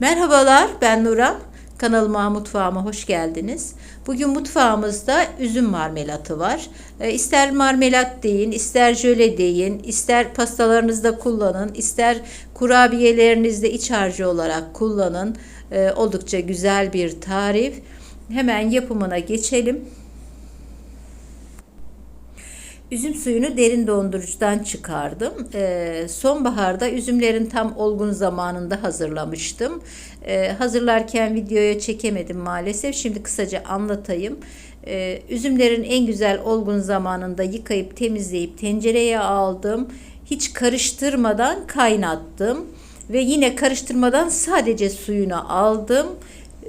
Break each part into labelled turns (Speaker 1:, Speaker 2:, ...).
Speaker 1: Merhabalar ben Nuran. Kanalıma mutfağıma hoş geldiniz. Bugün mutfağımızda üzüm marmelatı var. E, İster marmelat deyin, ister jöle deyin, ister pastalarınızda kullanın, ister kurabiyelerinizde iç harcı olarak kullanın. E, Oldukça güzel bir tarif. Hemen yapımına geçelim. Üzüm suyunu derin dondurucudan çıkardım. Ee, sonbaharda üzümlerin tam olgun zamanında hazırlamıştım. Ee, hazırlarken videoya çekemedim maalesef. Şimdi kısaca anlatayım. Ee, üzümlerin en güzel olgun zamanında yıkayıp temizleyip tencereye aldım. Hiç karıştırmadan kaynattım. Ve yine karıştırmadan sadece suyunu aldım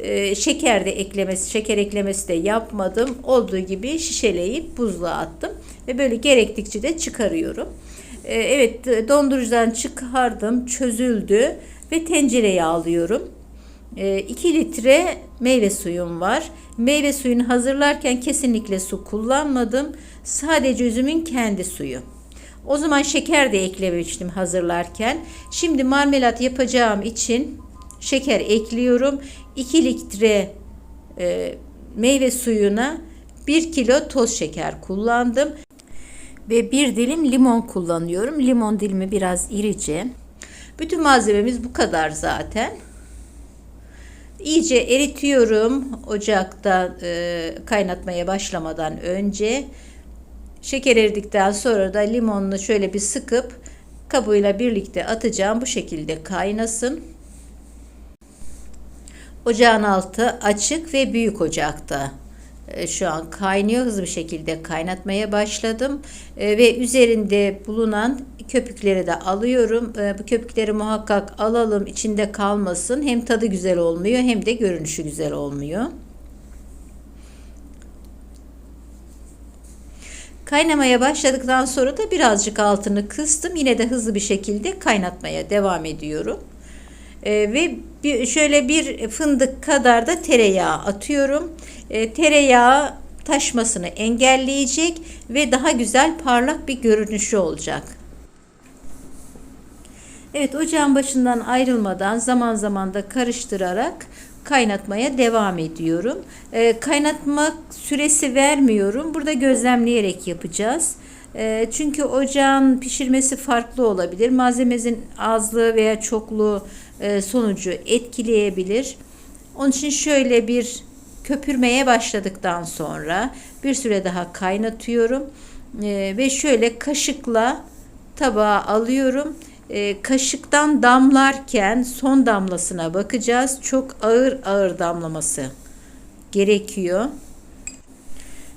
Speaker 1: e, şeker de eklemesi, şeker eklemesi de yapmadım. Olduğu gibi şişeleyip buzluğa attım ve böyle gerektikçe de çıkarıyorum. E, evet dondurucudan çıkardım, çözüldü ve tencereye alıyorum. 2 litre meyve suyum var. Meyve suyunu hazırlarken kesinlikle su kullanmadım. Sadece üzümün kendi suyu. O zaman şeker de eklemiştim hazırlarken. Şimdi marmelat yapacağım için şeker ekliyorum. 2 litre e, meyve suyuna 1 kilo toz şeker kullandım. Ve bir dilim limon kullanıyorum. Limon dilimi biraz irice. Bütün malzememiz bu kadar zaten. İyice eritiyorum ocakta e, kaynatmaya başlamadan önce. Şeker eridikten sonra da limonunu şöyle bir sıkıp kabuğuyla birlikte atacağım. Bu şekilde kaynasın. Ocağın altı açık ve büyük ocakta. E, şu an kaynıyor hızlı bir şekilde kaynatmaya başladım e, ve üzerinde bulunan köpükleri de alıyorum. E, bu köpükleri muhakkak alalım içinde kalmasın. Hem tadı güzel olmuyor hem de görünüşü güzel olmuyor. Kaynamaya başladıktan sonra da birazcık altını kıstım. Yine de hızlı bir şekilde kaynatmaya devam ediyorum. E, ve bir, şöyle bir fındık kadar da tereyağı atıyorum. E, tereyağı taşmasını engelleyecek ve daha güzel parlak bir görünüşü olacak. Evet ocağın başından ayrılmadan zaman zaman da karıştırarak kaynatmaya devam ediyorum. E, kaynatma süresi vermiyorum. Burada gözlemleyerek yapacağız. E, çünkü ocağın pişirmesi farklı olabilir. Malzememizin azlığı veya çokluğu e, sonucu etkileyebilir. Onun için şöyle bir köpürmeye başladıktan sonra bir süre daha kaynatıyorum e, ve şöyle kaşıkla tabağa alıyorum. E, kaşıktan damlarken son damlasına bakacağız. Çok ağır ağır damlaması gerekiyor.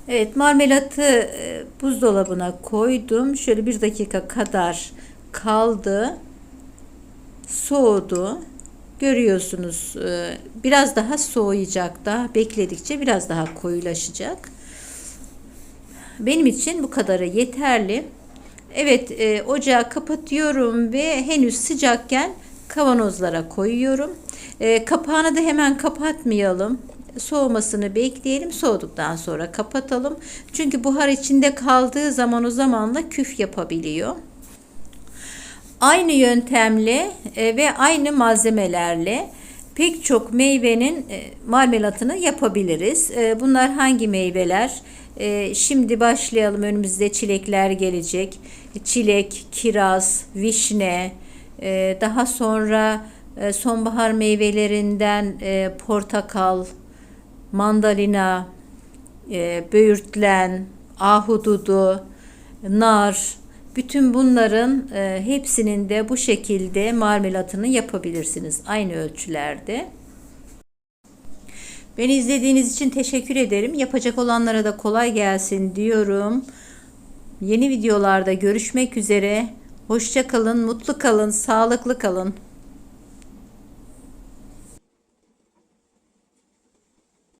Speaker 1: Evet marmelatı buzdolabına koydum. Şöyle bir dakika kadar kaldı soğudu. Görüyorsunuz e, biraz daha soğuyacak da bekledikçe biraz daha koyulaşacak. Benim için bu kadarı yeterli. Evet e, ocağı kapatıyorum ve henüz sıcakken kavanozlara koyuyorum. E, kapağını da hemen kapatmayalım. Soğumasını bekleyelim. Soğuduktan sonra kapatalım. Çünkü buhar içinde kaldığı zaman o zamanla küf yapabiliyor. Aynı yöntemle e, ve aynı malzemelerle pek çok meyvenin e, marmelatını yapabiliriz. E, bunlar hangi meyveler? Şimdi başlayalım. Önümüzde çilekler gelecek. Çilek, kiraz, vişne, daha sonra sonbahar meyvelerinden portakal, mandalina, böğürtlen, ahududu, nar, bütün bunların e, hepsinin de bu şekilde marmelatını yapabilirsiniz aynı ölçülerde. Beni izlediğiniz için teşekkür ederim. Yapacak olanlara da kolay gelsin diyorum. Yeni videolarda görüşmek üzere. Hoşça kalın, mutlu kalın, sağlıklı kalın.